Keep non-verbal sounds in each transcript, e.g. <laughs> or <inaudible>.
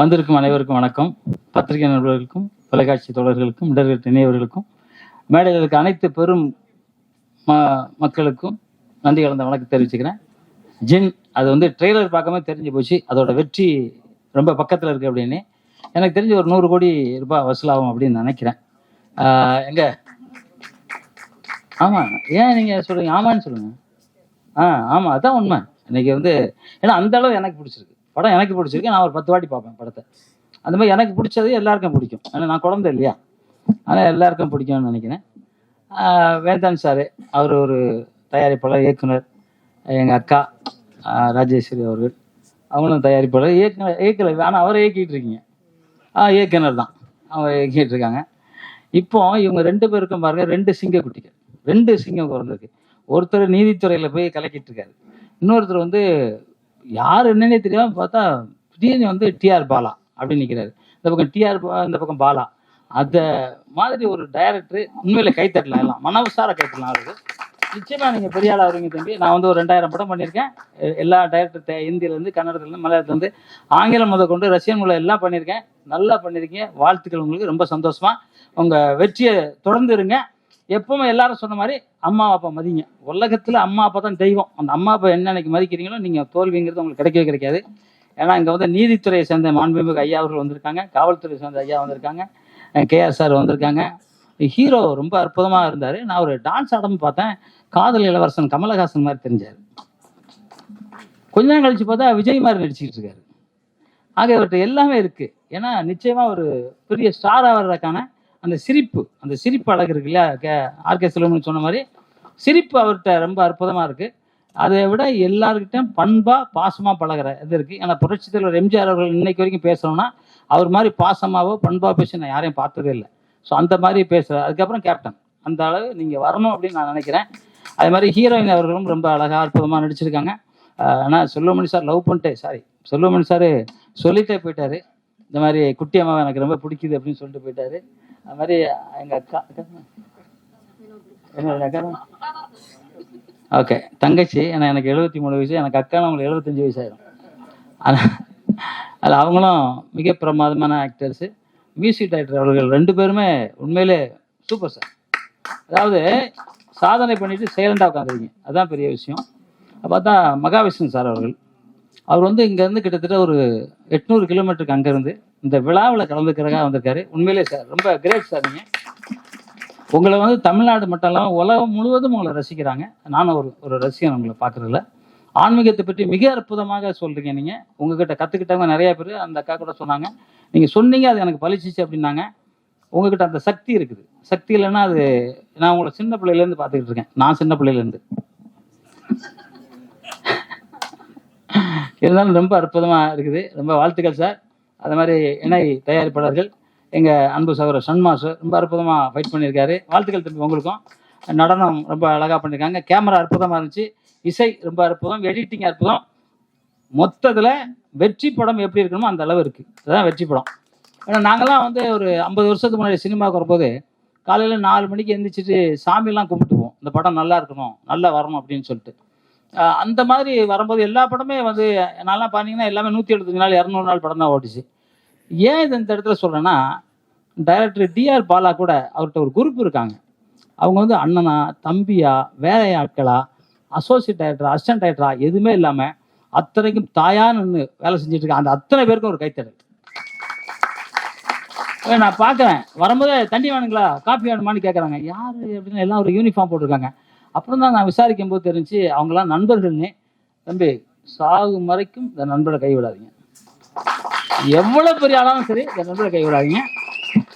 வந்திருக்கும் அனைவருக்கும் வணக்கம். பத்திரிகை நண்பர்களுக்கும் தொலைக்காட்சி தொடர்களுக்கும் இடர்கள் இணையவர்களுக்கும் மேடையில் இருக்க அனைத்து பெரும் ம மக்களுக்கும் நன்றி கலந்த வணக்கம் தெரிவிச்சுக்கிறேன். ஜின் அது வந்து ட்ரெய்லர் பார்க்காம தெரிஞ்சு போச்சு. அதோட வெற்றி ரொம்ப பக்கத்தில் இருக்குது அப்படின்னு. எனக்கு தெரிஞ்சு ஒரு நூறு கோடி ரூபாய் வசூலாகும் அப்படின்னு நினைக்கிறேன். எங்க? ஆமாம் ஏன் நீங்கள் சொல்கிறீங்க ஆமான்னு சொல்லுங்கள் ஆ ஆமாம் அதான் உண்மை. இன்னைக்கு வந்து ஏன்னா அந்த அளவு எனக்கு பிடிச்சிருக்கு. படம் எனக்கு பிடிச்சிருக்கு. நான் ஒரு பத்து வாட்டி பார்ப்பேன் படத்தை. அந்த மாதிரி எனக்கு பிடிச்சது எல்லாருக்கும் பிடிக்கும். ஆனால் நான் குழந்தை இல்லையா? அதனால் எல்லாருக்கும் பிடிக்கும்னு நினைக்கிறேன். வேதான் வேந்தன் சார் அவர் ஒரு தயாரிப்பாளர் இயக்குனர். எங்கள் அக்கா ராஜேஸ்வரி அவர்கள். அவங்களும் தயாரிப்பாளர் இயக்குனர் இயக்கலை. ஆனால் அவரை இயக்கிட்டு இருக்கீங்க. ஆ இயக்குனர் தான். அவங்க இயக்கிட்டு இருக்காங்க. இப்போ இவங்க ரெண்டு பேருக்கும் பாருங்க ரெண்டு சிங்க குட்டிகள் ரெண்டு சிங்கம் பிறந்திருக்கு ஒருத்தர் நீதித்துறையில் போய் கலக்கிட்டு இருக்காரு. இன்னொருத்தர் வந்து யார் என்னன்னே தெரியாம பார்த்தா திடீர்னு வந்து டிஆர் பாலா அப்படின்னு நிற்கிறாரு இந்த பக்கம் டிஆர் இந்த பக்கம் பாலா. அந்த மாதிரி ஒரு டைரக்டர் உண்மையில கைத்தட்டலாம் எல்லாம். மனவசார கைத்தட்டலாம் அவருக்கு நிச்சயமா நீங்க பெரிய ஆள் வருவீங்க தம்பி. நான் வந்து ஒரு ரெண்டாயிரம் படம் பண்ணியிருக்கேன். எல்லா டைரக்டர் ஹிந்தில இருந்து கன்னடத்துல இருந்து மலையாளத்துல இருந்து ஆங்கிலம் முதல் கொண்டு ரஷ்யன் முறை எல்லாம் பண்ணியிருக்கேன். நல்லா பண்ணியிருக்கீங்க. வாழ்த்துக்கள் உங்களுக்கு. ரொம்ப சந்தோஷமா. உங்க வெற்றியை தொடர்ந்து இருங்க. எப்பவுமே எல்லாரும் சொன்ன மாதிரி அம்மா அப்பா மதிங்க. உலகத்துல அம்மா அப்பா தான் தெய்வம். அந்த அம்மா அப்பா என்ன அன்னைக்கு மதிக்கிறீங்களோ நீங்க தோல்விங்கிறது உங்களுக்கு கிடைக்கவே கிடைக்காது. ஏன்னா இங்க வந்து நீதித்துறையை சேர்ந்த மாண்புமிகு ஐயா அவர்கள் வந்திருக்காங்க காவல்துறை சேர்ந்த ஐயா வந்திருக்காங்க கேஆர் சார் வந்திருக்காங்க. ஹீரோ ரொம்ப அற்புதமா இருந்தாரு. நான் ஒரு டான்ஸ் ஆடம் பார்த்தேன். காதல் இளவரசன் கமலஹாசன் மாதிரி தெரிஞ்சாரு. கொஞ்ச நேரம் கழிச்சு பார்த்தா விஜய் மாதிரி நடிச்சுக்கிட்டு இருக்காரு. ஆக இவர்கிட்ட எல்லாமே இருக்கு. ஏன்னா நிச்சயமா ஒரு பெரிய ஸ்டார் வர்றதுக்கான அந்த சிரிப்பு அந்த சிரிப்பு அழகு இருக்கு இல்லையா? கே ஆர்கே செல்வம்னு சொன்ன மாதிரி சிரிப்பு அவர்கிட்ட ரொம்ப அற்புதமாக இருக்குது அதை விட எல்லாருக்கிட்டையும் பண்பாக பாசமாக பழகிற இது இருக்குது ஏன்னா புரட்சி தலைவர் எம்ஜிஆர் அவர்கள் இன்னைக்கு வரைக்கும் பேசுகிறோன்னா அவர் மாதிரி பாசமாகவோ பண்பாக பேசி நான் யாரையும் பார்த்ததே இல்லை. ஸோ அந்த மாதிரி பேசுறாரு. அதுக்கப்புறம் கேப்டன் அந்த அளவு நீங்கள் வரணும் அப்படின்னு நான் நினைக்கிறேன். அதே மாதிரி ஹீரோயின் அவர்களும் ரொம்ப அழகாக அற்புதமாக நடிச்சிருக்காங்க. ஆனால் ஆனா செல்வமணி சார் லவ் பண்ணிட்டே சாரி செல்வமணி சார் சொல்லிட்டே போயிட்டார். இந்த மாதிரி குட்டி அம்மாவை எனக்கு ரொம்ப பிடிக்குது அப்படின்னு சொல்லிட்டு போயிட்டாரு. அது மாதிரி எங்க அக்கா அக்கா. என்னோட அக்கா? ஓகே தங்கச்சி ஏன்னா எனக்கு எழுபத்தி மூணு வயசு எனக்கு அக்கா அவங்களுக்கு எழுபத்தஞ்சு வயசு ஆயிரும். ஆனா- அது அவங்களும் மிக பிரமாதமான ஆக்டர்ஸு மியூசிக் டைரக்டர் அவர்கள் ரெண்டு பேருமே உண்மையிலே சூப்பர் சார் அதாவது சாதனை பண்ணிட்டு சைலண்டாக உட்காந்துருக்கீங்க அதுதான் பெரிய விஷயம். பார்த்தா மகாவிஷ்ணு சார் அவர்கள். அவர் வந்து இங்கேருந்து கிட்டத்தட்ட ஒரு எட்நூறு கிலோமீட்டருக்கு அங்கேருந்து இந்த விழாவில் கலந்துக்கிறக்காக வந்திருக்காரு. உண்மையிலே சார் ரொம்ப கிரேட் சார் நீங்கள் உங்களை வந்து தமிழ்நாடு மட்டும் இல்லாமல் உலகம் முழுவதும் உங்களை ரசிக்கிறாங்க. நானும் ஒரு ஒரு ரசிகன் உங்களை பார்க்குறதில்ல. ஆன்மீகத்தை பற்றி மிக அற்புதமாக சொல்கிறீங்க நீங்கள் உங்ககிட்ட கற்றுக்கிட்டவங்க நிறையா பேர் அந்த அக்கா கூட சொன்னாங்க. நீங்கள் சொன்னீங்க அது எனக்கு பழிச்சிச்சு அப்படின்னாங்க. உங்ககிட்ட அந்த சக்தி இருக்குது. சக்தி இல்லைன்னா அது நான் உங்களை சின்ன பிள்ளையிலேருந்து பார்த்துக்கிட்டு இருக்கேன். நான் சின்ன பிள்ளையிலேருந்து. <laughs> இருந்தாலும் ரொம்ப அற்புதமாக இருக்குது. ரொம்ப வாழ்த்துக்கள் சார். அது மாதிரி இணை தயாரிப்பாளர்கள் எங்கள் அன்பு சகோதரர் சண்மாசு ரொம்ப அற்புதமாக ஃபைட் பண்ணியிருக்காரு. வாழ்த்துக்கள் தம்பி உங்களுக்கும். நடனம் ரொம்ப அழகாக பண்ணியிருக்காங்க. கேமரா அற்புதமாக இருந்துச்சு. இசை ரொம்ப அற்புதம். எடிட்டிங் அற்புதம். மொத்தத்தில் வெற்றி படம் எப்படி இருக்கணுமோ அந்த அளவு இருக்குது அதுதான் வெற்றி படம். ஏன்னா நாங்கள்லாம் வந்து ஒரு ஐம்பது வருஷத்துக்கு முன்னாடி சினிமாவுக்கு வரும்போது காலையில் நாலு மணிக்கு எந்திரிச்சிட்டு சாமிலாம் கும்பிட்டுவோம். இந்த படம் நல்லா இருக்கணும் நல்லா வரணும் அப்படின்னு சொல்லிட்டு. அந்த மாதிரி வரும்போது எல்லா படமே வந்து நான்லாம் பார்த்தீங்கன்னா எல்லாமே நூற்றி எழுபத்தஞ்சு நாள் இரநூறு நாள் படம் தான் ஓடிச்சு. ஏன் இது இந்த இடத்துல சொல்கிறேன்னா டைரக்டர் டிஆர் பாலா கூட அவர்கிட்ட ஒரு குரூப் இருக்காங்க. அவங்க வந்து அண்ணனா தம்பியா வேலை ஆட்களா அசோசியேட் டைரக்டரா அசிஸ்டன்ட் டைரக்டரா எதுவுமே இல்லாமல் அத்தனைக்கும் தாயா நின்று வேலை செஞ்சுட்டு இருக்க அந்த அத்தனை பேருக்கும் ஒரு கைத்தடல். நான் பார்க்குறேன் வரும்போதே தண்ணி வேணுங்களா? காஃபி வேணுமான்னு கேட்குறாங்க யார்? அப்படின்னு எல்லாம் ஒரு யூனிஃபார்ம் போட்டிருக்காங்க. அப்புறம் தான் நான் விசாரிக்கும் போது தெரிஞ்சு அவங்களாம் நண்பர்கள்னு தம்பி சாகும் வரைக்கும் இந்த நண்பரை கைவிடாதீங்க. எவ்வளோ பெரிய ஆளாலும் சரி இந்த நண்பரை கைவிடாதீங்க.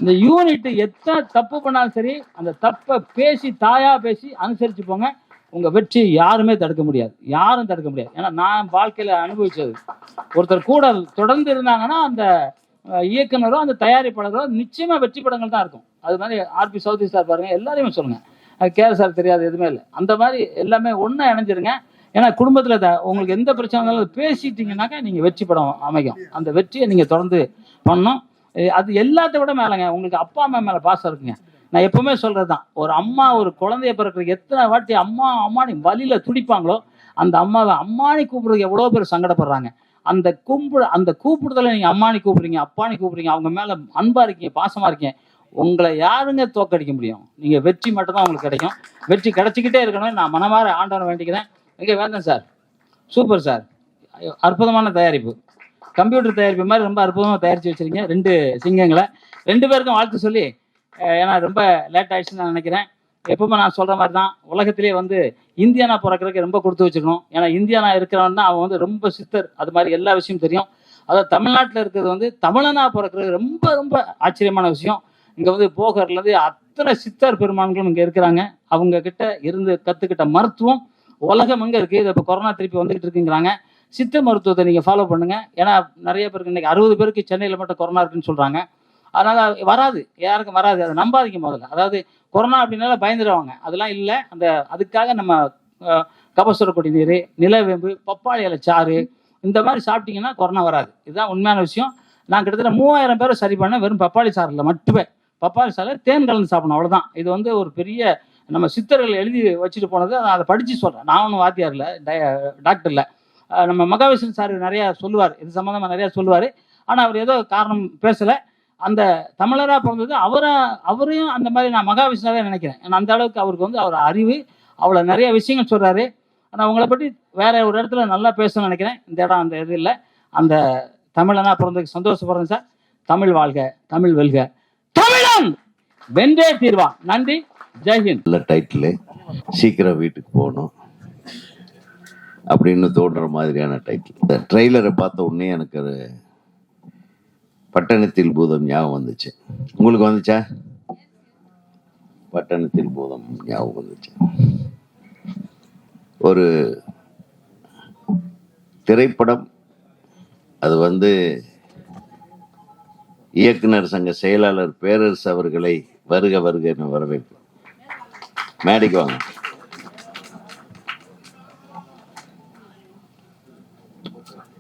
இந்த யூனிட் எத்தனை தப்பு பண்ணாலும் சரி அந்த தப்பை பேசி தாயா பேசி அனுசரிச்சு போங்க. உங்க வெற்றி யாருமே தடுக்க முடியாது. யாரும் தடுக்க முடியாது. ஏன்னா நான் வாழ்க்கையில அனுபவிச்சது. ஒருத்தர் கூட தொடர்ந்து இருந்தாங்கன்னா அந்த இயக்குனரோ அந்த தயாரிப்பாளரோ நிச்சயமா வெற்றி படங்கள் தான் இருக்கும். அது மாதிரி ஆர்பி சௌத்ரி சார் பாருங்க எல்லாரையுமே சொல்லுங்க. கேஎஸ்ஆர் தெரியாது எதுவுமே இல்லை. அந்த மாதிரி எல்லாமே ஒன்றா இணைஞ்சிருங்க. ஏன்னா குடும்பத்தில் த- உங்களுக்கு எந்த பிரச்சனை இருந்தாலும் அதை பேசிட்டீங்கன்னாக்கா வெற்றி படம் அமையும். அந்த வெற்றியை நீங்கள் தொடர்ந்து பண்ணணும். அது எல்லாத்த விட மேலேங்க. உங்களுக்கு அப்பா அம்மா மேலே பாசம் இருக்குங்க. நான் எப்பவுமே சொல்றதுதான். ஒரு அம்மா ஒரு குழந்தைய பிறக்கிற எத்தனை வாட்டி அம்மா அம்மானி வழியில் துடிப்பாங்களோ அந்த அம்மாவை அம்மானி கூப்பிடுறது எவ்வளோ பேர் சங்கடப்படுறாங்க. அந்த கும்பிடு அந்த கூப்பிடுதலை நீங்கள் அம்மானி கூப்பிடுறீங்க அப்பானி கூப்பிடுறீங்க அவங்க மேலே அன்பாக இருக்கீங்க பாசமாக இருக்கீங்க. உங்களை யாருங்க தோக்கடிக்க முடியும்? நீங்க வெற்றி மட்டும்தான் உங்களுக்கு கிடைக்கும். வெற்றி கிடைச்சிக்கிட்டே இருக்கணும். நான் மனமாற ஆண்டவனை வேண்டிக்கிறேன். இங்கே வேந்தன் சார். Super sir. அற்புதமான தயாரிப்பு. கம்ப்யூட்டர் தயாரிப்பு மாதிரி ரொம்ப அற்புதமாக தயாரித்து வச்சுருக்கீங்க. ரெண்டு சிங்கங்களை. ரெண்டு பேருக்கும் வாழ்த்து சொல்லி ஏன்னா ரொம்ப லேட் ஆயிடுச்சுன்னு நான் நினைக்கிறேன். எப்பவுமே நான் சொல்கிற மாதிரி தான் உலகத்திலே வந்து இந்தியானா பிறக்கிறதுக்கு ரொம்ப கொடுத்து வச்சுக்கணும் ஏன்னா இந்தியானா இருக்கிறவன் தான் அவன் வந்து ரொம்ப சித்தர். அது மாதிரி எல்லா விஷயமும் தெரியும். அதாவது தமிழ்நாட்டில் இருக்கிறது வந்து தமிழனா பிறக்கிறது ரொம்ப ரொம்ப ஆச்சரியமான விஷயம். இங்கே வந்து போகர்லேருந்து அத்தனை சித்தர் பெருமான்களும் இங்கே இருக்கிறாங்க. அவங்க கிட்ட இருந்து கற்றுக்கிட்ட மருத்துவம் உலகம் எங்கே இருக்குது இது இப்போ கொரோனா திருப்பி வந்துகிட்டு இருக்குங்கிறாங்க. சித்த மருத்துவத்தை நீங்கள் ஃபாலோ பண்ணுங்கள் ஏன்னா நிறைய பேருக்கு இன்னைக்கு அறுபது பேருக்கு சென்னையில் மட்டும் கொரோனா இருக்குன்னு சொல்கிறாங்க அதனால் வராது. யாருக்கும் வராது. அதை நம்பாதீங்க முதல்ல. அதாவது கொரோனா அப்படின்னால பயந்துடுவாங்க அதெல்லாம் இல்லை. அந்த அதுக்காக நம்ம கபசுர குடிநீர் நிலவேம்பு பப்பாளி இலை சாறு இந்த மாதிரி சாப்பிட்டீங்கன்னா கொரோனா வராது. இதுதான் உண்மையான விஷயம். நான் கிட்டத்தட்ட மூவாயிரம் பேரை சரி பண்ணேன் வெறும் பப்பாளி சாறில் மட்டுமே. பப்பாளி சாலை தேன் கலந்து சாப்பிடணும் அவ்வளோதான் இது வந்து ஒரு பெரிய நம்ம சித்தர்கள் எழுதி வச்சுட்டு போனது அதை அதை படித்து சொல்கிறேன் நான் ஒன்றும் வாத்தியார் இல்லை டாக்டர் இல்லை. நம்ம மகாவிஷ்ணு சார் நிறையா சொல்லுவார். இது சம்மந்தமாக நிறையா சொல்லுவார். ஆனால் அவர் ஏதோ காரணம் பேசலை. அந்த தமிழராக பிறந்தது அவரை அவரையும் அந்த மாதிரி நான் மகாவிஷ்ணுவே நினைக்கிறேன். ஏன்னா அந்த அளவுக்கு அவருக்கு வந்து அவர் அறிவு அவ்வளோ நிறைய விஷயங்கள் சொல்கிறாரு ஆனால் அவங்கள பற்றி வேற ஒரு இடத்துல நல்லா பேசணும்னு நினைக்கிறேன். இந்த இடம் அந்த இது இல்லை. அந்த தமிழனா பிறந்ததுக்கு சந்தோஷப்படுறேன் சார். தமிழ் வாழ்க தமிழ் வெல்க. தமிழன் வென்றே தீர்வான் நன்றி. ஜெய்ஹிந்த் நல்ல டைட்டிலு சீக்கிரம் வீட்டுக்கு போகணும் அப்படின்னு தோன்ற மாதிரியான டைட்டில் இந்த ட்ரெய்லரை பார்த்த உடனே எனக்கு ஒரு பட்டணத்தில் பூதம் ஞாபகம் வந்துச்சு. உங்களுக்கு வந்துச்சா? பட்டணத்தில் பூதம் ஞாபகம் வந்துச்சு. ஒரு திரைப்படம். அது வந்து இயக்குனர் சங்க செயலாளர் பேரரசு அவர்களை வருக வருக என வரவேற்பு மேடைக்கு வாங்க.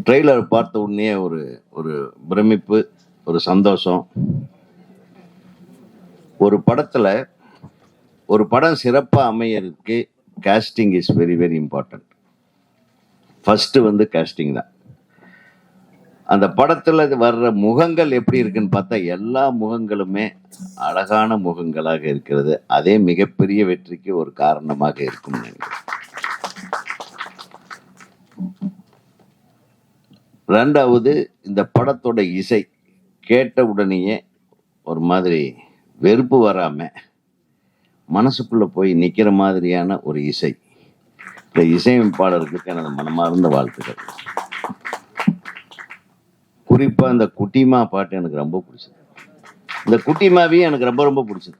ட்ரெய்லர் பார்த்த உடனே ஒரு ஒரு பிரமிப்பு ஒரு சந்தோஷம். ஒரு படத்தில் ஒரு படம் சிறப்பாக அமையறதுக்கு casting is very very important first வந்து காஸ்டிங் தான். அந்த படத்துல வர்ற முகங்கள் எப்படி இருக்குன்னு பார்த்தா எல்லா முகங்களுமே அழகான முகங்களாக இருக்கிறது. அதே மிகப்பெரிய வெற்றிக்கு ஒரு காரணமாக இருக்கும் நினைக்கிறேன். ரெண்டாவது இந்த படத்தோட இசை கேட்ட உடனேயே ஒரு மாதிரி வெறுப்பு வராம மனசுக்குள்ள போய் நிக்கிற மாதிரியான ஒரு இசை. இந்த இசையமைப்பாளர்களுக்கு எனது மனமார்ந்த வாழ்த்துக்கள். குறிப்பாக இந்த குட்டிமா பாட்டு எனக்கு ரொம்ப பிடிச்சது. இந்த குட்டிமாவையும் எனக்கு ரொம்ப ரொம்ப பிடிச்சது.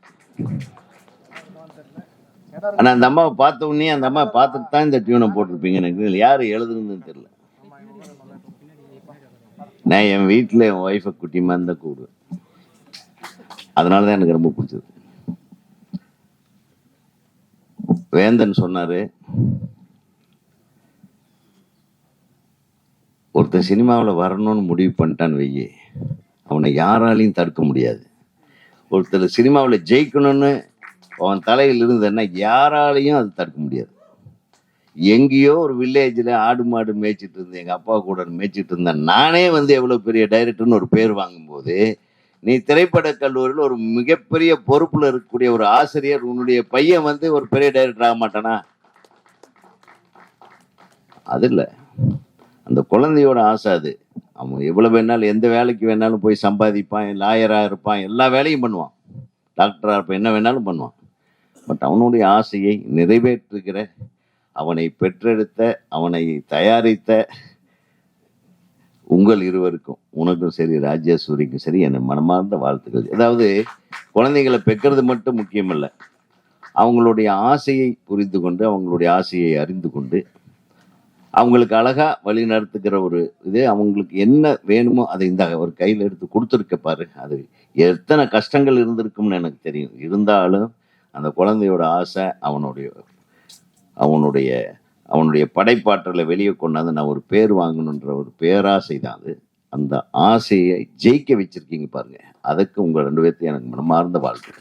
ஆனால் அந்த அம்மாவை பார்த்த உடனே அந்த அம்மா பார்த்துட்டு தான் இந்த டியூனை போட்டிருப்பீங்க எனக்கு இதில் யார் எழுதுனதுன்னு தெரியல. நான் என் வீட்டில் என் ஒய்ஃபை குட்டிமா தான் கூப்பிடுவேன். அதனால தான் எனக்கு ரொம்ப பிடிச்சது. வேந்தன் சொன்னார் ஒருத்தன் சினிமாவில் வரணும்னு முடிவு பண்ணிட்டான்னு வையே அவனை யாராலையும் தடுக்க முடியாது. ஒருத்தர் சினிமாவில் ஜெயிக்கணும்னு அவன் தலையில் இருந்ததுன்னா யாராலையும் அது தடுக்க முடியாது. எங்கேயோ ஒரு வில்லேஜில் ஆடு மாடு மேய்ச்சிட்டு இருந்தேன் எங்கள் அப்பா கூட மேய்ச்சிட்டு இருந்தேன் நானே வந்து எவ்வளோ பெரிய டைரக்டர்னு ஒரு பேர் வாங்கும்போது நீ திரைப்பட கல்லூரியில் ஒரு மிகப்பெரிய பொறுப்பில் இருக்கக்கூடிய ஒரு ஆசிரியர் உன்னுடைய பையன் வந்து ஒரு பெரிய டைரக்டர் ஆக மாட்டானா? அது இல்லை. அந்த குழந்தையோட ஆசை அது. அவன் எவ்வளோ வேணாலும் எந்த வேலைக்கு வேணாலும் போய் சம்பாதிப்பான் லாயராக இருப்பான் எல்லா வேலையும் பண்ணுவான். டாக்டராக இருப்பான் என்ன வேணாலும் பண்ணுவான். பட் அவனுடைய ஆசையை நிறைவேற்றுகிற அவனை பெற்றெடுத்த அவனை தயாரித்த உங்கள் இருவருக்கும் உனக்கும் சரி ராஜேஸ்வரிக்கும் சரி என் மனமார்ந்த வாழ்த்துக்கள். அதாவது குழந்தைகளை பெக்கிறது மட்டும் முக்கியமல்ல. அவங்களுடைய ஆசையை புரிந்து கொண்டு அவங்களுடைய ஆசையை அறிந்து கொண்டு அவங்களுக்கு அழகா வழி நடத்துகிற ஒரு இது அவங்களுக்கு என்ன வேணுமோ அதை இந்த ஒரு கையில் எடுத்து கொடுத்துருக்க பாரு. அது எத்தனை கஷ்டங்கள் இருந்திருக்கும்னு எனக்கு தெரியும். இருந்தாலும் அந்த குழந்தையோட ஆசை அவனுடைய அவனுடைய அவனுடைய படைப்பாற்றலை வெளியே கொண்டாந்து நான் ஒரு பேர் வாங்கணுன்ற ஒரு பேராசை தான் அது. அந்த ஆசையை ஜெயிக்க வச்சிருக்கீங்க பாருங்க. அதுக்கு உங்க ரெண்டு பேர்த்தையும் எனக்கு மனமார்ந்த வாழ்க்கை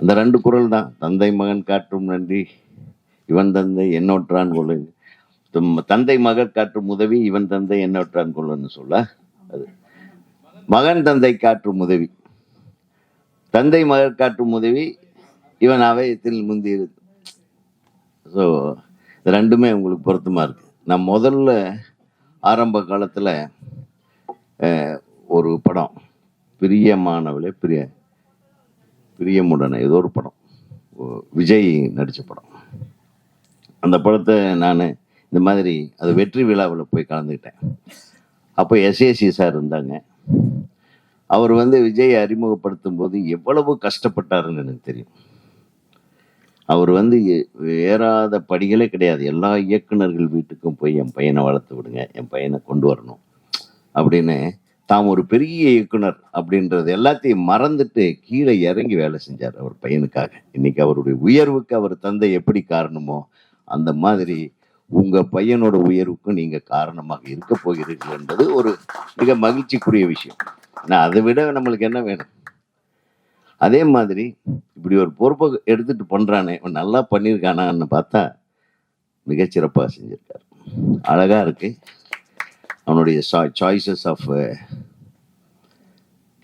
அந்த ரெண்டு குரல் தான். தந்தை மகன் காற்றும் நன்றி. இவன் தந்தை என்னொற்றான் கொள்ளு. தும்- தந்தை மகன் காற்றும் உதவி இவன் தந்தை என்னற்றான் கொள்ளுன்னு சொல்ல. அது. மகன் தந்தை காற்றும் உதவி. தந்தை மகன் காற்றும் உதவி இவன் அவயத்தில் முந்தி ஸோ ரெண்டுமே உங்களுக்கு பொருத்தமாக இருக்கு. நான் முதல்ல ஆரம்ப காலத்தில் ஒரு படம் பிரியமானவளே பிரிய பிரியமுடனே ஏதோ ஒரு படம். ஓ- விஜய் நடித்த படம். அந்த படத்தை நான் இந்த மாதிரி அது வெற்றி விழாவில் போய் கலந்துக்கிட்டேன். அப்போ எஸ்ஏசி சார் இருந்தாங்க. அவர் வந்து விஜயை அறிமுகப்படுத்தும் போது எவ்வளவு கஷ்டப்பட்டாருன்னு எனக்கு தெரியும். அவர் வந்து ஏறாத படிகளே கிடையாது. எல்லா இயக்குனர்கள் வீட்டுக்கும் போய் என் பையனை வளர்த்து விடுங்க என் பையனை கொண்டு வரணும் அப்படின்னு தாம் ஒரு பெரிய இயக்குனர் அப்படின்றது எல்லாத்தையும் மறந்துட்டு கீழே இறங்கி வேலை செஞ்சார் அவர் பையனுக்காக. இன்னைக்கு அவருடைய உயர்வுக்கு அவர் தந்தை எப்படி காரணமோ அந்த மாதிரி உங்கள் பையனோட உயர்வுக்கும் நீங்கள் காரணமாக இருக்க போகிறீர்கள் என்பது ஒரு மிக மகிழ்ச்சிக்குரிய விஷயம். ஆனால் அதை விட நம்மளுக்கு என்ன வேணும்? அதே மாதிரி இப்படி ஒரு பொறுப்பை எடுத்துகிட்டு பண்ணுறானே இவன் நல்லா பண்ணியிருக்கானான்னு பார்த்தா மிகச்சிறப்பாக செஞ்சுருக்கார். அழகாக இருக்குது அவனுடைய சாய்ஸஸ் ஆஃப்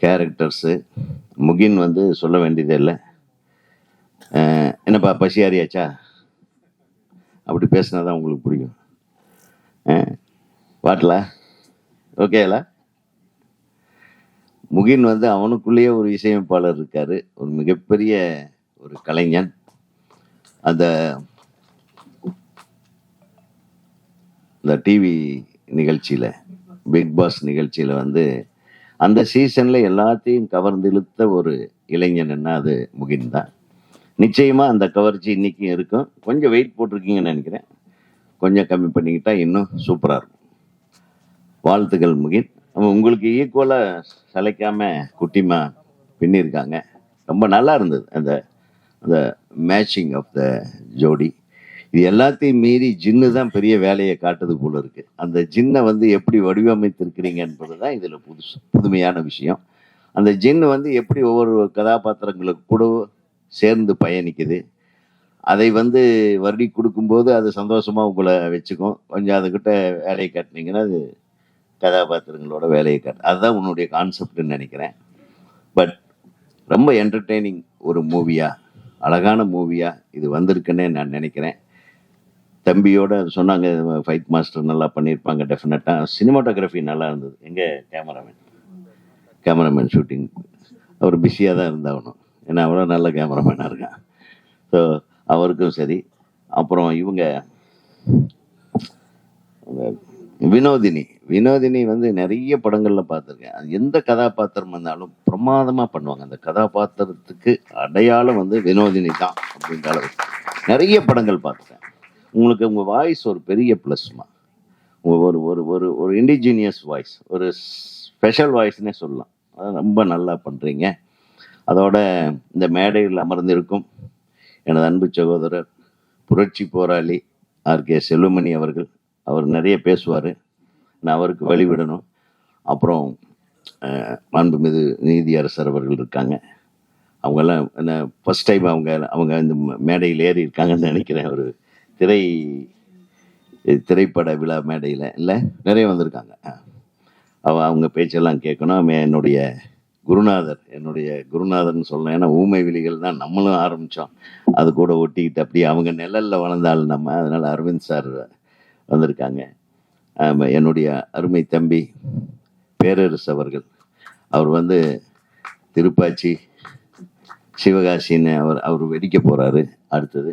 கேரக்டர்ஸு முகின் வந்து சொல்ல வேண்டியதே இல்லை. என்னப்பா பசி அப்படி பேசினா தான் உங்களுக்கு பிடிக்கும் வாட்டலா ஓகேலா முகின் வந்து அவனுக்குள்ளேயே ஒரு இசையமைப்பாளர் இருக்கார். ஒரு மிகப்பெரிய ஒரு கலைஞன். அந்த இந்த டிவி நிகழ்ச்சியில் பிக் பாஸ் நிகழ்ச்சியில் வந்து அந்த சீசனில் எல்லாத்தையும் கவர்ந்து இழுத்த ஒரு என்ன அது? முகின் தான். நிச்சயமாக அந்த கவர்ச்சி இன்றைக்கும் இருக்கும். கொஞ்சம் வெயிட் போட்டிருக்கீங்கன்னு நினைக்கிறேன். கொஞ்சம் கம்மி பண்ணிக்கிட்டா இன்னும் சூப்பராக இருக்கும். வாழ்த்துக்கள் முகின் உங்களுக்கு ஈக்குவலாக சளைக்காம குட்டிமா பின்னிருக்காங்க. ரொம்ப நல்லா இருந்தது அந்த அந்த மேட்சிங் ஆஃப் த ஜோடி. இது எல்லாத்தையும் மீறி ஜின்னு தான் பெரிய வேலையை காட்டுது போல இருக்கு. அந்த ஜின்னை வந்து எப்படி வடிவமைத்திருக்கிறீங்க என்பது தான் இதில் புதுசு புதுமையான விஷயம். அந்த ஜின்னு வந்து எப்படி ஒவ்வொரு கதாபாத்திரங்களுக்கு கூட சேர்ந்து பயணிக்குது. அதை வந்து வருடி கொடுக்கும்போது அது சந்தோஷமாக உங்களை வச்சுக்கும். கொஞ்சம் அதுக்கிட்ட வேலையை காட்டினீங்கன்னா அது கதாபாத்திரங்களோட வேலையை காட்டு அதுதான் உன்னுடைய கான்செப்ட்னு நினைக்கிறேன். பட் ரொம்ப என்டர்டெய்னிங் ஒரு மூவியா அழகான மூவியா இது வந்திருக்குன்னே நான் நினைக்கிறேன். தம்பியோட சொன்னாங்க ஃபைட் மாஸ்டர் நல்லா பண்ணியிருப்பாங்க டெஃபினட்டாக சினிமாட்டோகிராஃபி நல்லா இருந்தது. எங்கள் கேமராமேன் கேமராமேன் ஷூட்டிங் அவர் பிஸியாக தான் இருந்தாகணும். ஏன்னா அவ்வளோ நல்ல கேமராமேனாக இருக்கான். ஸோ அவருக்கும் சரி. அப்புறம் இவங்க வினோதினி. வினோதினி வந்து நிறைய படங்களில் பார்த்துருக்கேன். அது எந்த கதாபாத்திரம் வந்தாலும் பிரமாதமாக பண்ணுவாங்க. அந்த கதாபாத்திரத்துக்கு அடையாளம் வந்து வினோதினி தான் அப்படின்ற அளவுக்கு. நிறைய படங்கள் பார்த்துருக்கேன். உங்களுக்கு உங்கள் வாய்ஸ் ஒரு பெரிய ப்ளஸ்மா ஒரு ஒரு ஒரு ஒரு இண்டிஜினியஸ் வாய்ஸ் ஒரு ஸ்பெஷல் வாய்ஸ்னே சொல்லலாம். அது ரொம்ப நல்லா பண்ணுறீங்க அதோட இந்த மேடையில் அமர்ந்திருக்கும் எனது அன்பு சகோதரர் புரட்சி போராளி ஆர். கே. செல்வமணி அவர்கள் அவர் நிறைய பேசுவார். நான் அவருக்கு வழிவிடணும். அப்புறம் அஹ், மாண்புமிகு நீதியரசர் அவர்கள் இருக்காங்க. அவங்கெல்லாம் என்ன ஃபஸ்ட் டைம் அவங்க அவங்க இந்த ம- மேடையில் ஏறி இருக்காங்கன்னு நினைக்கிறேன். ஒரு திரை திரைப்பட விழா மேடையில். இல்லை நிறைய வந்திருக்காங்க. அவ அவங்க பேச்செல்லாம் கேட்கணும். என்னுடைய குருநாதர் என்னுடைய குருநாதர்னு சொல்லலாம் ஏன்னா ஊமை விழிகள் தான் நம்மளும் ஆரம்பித்தோம் அது கூட ஒட்டிக்கிட்டு அப்படியே அவங்க நிழலில் வளர்ந்தாலும் நம்ம. அதனால் அரவிந்த் சார் வந்திருக்காங்க. என்னுடைய அருமை தம்பி பேரரசு அவர்கள். அவர் வந்து திருப்பாச்சி சிவகாசின்னு அவர் அவர் வெடிக்க போகிறாரு அடுத்தது.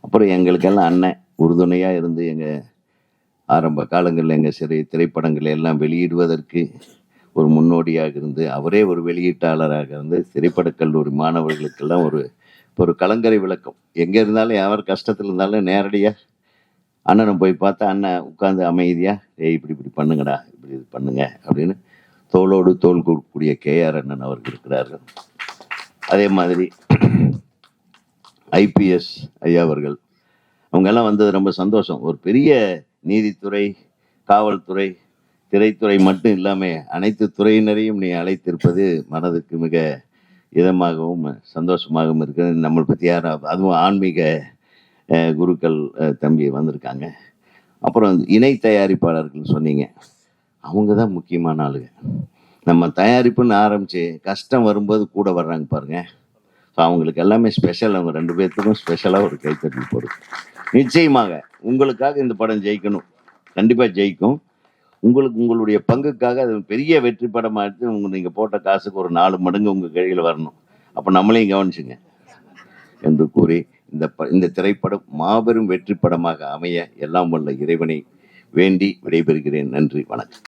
அப்புறம் எங்களுக்கெல்லாம் அண்ணன் உறுதுணையாக இருந்து எங்கள் ஆரம்ப காலங்களில் எங்கள் சிறை திரைப்படங்களை எல்லாம் வெளியிடுவதற்கு ஒரு முன்னோடியாக இருந்து அவரே ஒரு வெளியீட்டாளராக இருந்து திரைப்படக் கல்லூரி மாணவர்களுக்கெல்லாம் ஒரு ஒரு கலங்கரை விளக்கம். எங்கே இருந்தாலும் யார் கஷ்டத்தில் இருந்தாலும் நேரடியாக அண்ணனை போய் பார்த்தா அண்ணன் உட்காந்து அமைதியாக ஏய் இப்படி இப்படி பண்ணுங்கடா இப்படி இது பண்ணுங்க அப்படின்னு தோளோடு தோள் கொடுக்கக்கூடிய கேஆர் அண்ணன் அவர்கள் இருக்கிறார்கள். அதே மாதிரி ஐபிஎஸ் ஐயா அவர்கள். அவங்கெல்லாம் வந்தது ரொம்ப சந்தோஷம். ஒரு பெரிய நீதித்துறை காவல்துறை திரைத்துறை மட்டும் இல்லாமல் அனைத்து துறையினரையும் நீ அழைத்திருப்பது மனதுக்கு மிக இதமாகவும் சந்தோஷமாகவும் இருக்கிறது. நம்மளை பற்றி யாரும் அதுவும் ஆன்மீக குருக்கள் தம்பி வந்திருக்காங்க. அப்புறம் இணை தயாரிப்பாளர்கள் சொன்னீங்க. அவங்க தான் முக்கியமான ஆளுங்க. நம்ம தயாரிப்புன்னு ஆரம்பித்து கஷ்டம் வரும்போது கூட வர்றாங்க பாருங்கள் ஸோ அவங்களுக்கு எல்லாமே ஸ்பெஷல் அவங்க ரெண்டு பேர்த்துக்கும் ஸ்பெஷலாக ஒரு கைத்தட்டி போடுது. நிச்சயமாக உங்களுக்காக இந்த படம் ஜெயிக்கணும். கண்டிப்பாக ஜெயிக்கும். உங்களுக்கு உங்களுடைய பங்குக்காக அது பெரிய வெற்றி படமாக எடுத்து உங்க நீங்கள் போட்ட காசுக்கு ஒரு நாலு மடங்கு உங்கள் கையில் வரணும். அப்போ நம்மளையும் கவனிச்சுங்க. என்று கூறி இந்த ப இந்த திரைப்படம் மாபெரும் வெற்றி படமாக அமைய எல்லாம் உள்ள இறைவனை வேண்டி விடைபெறுகிறேன். நன்றி வணக்கம்.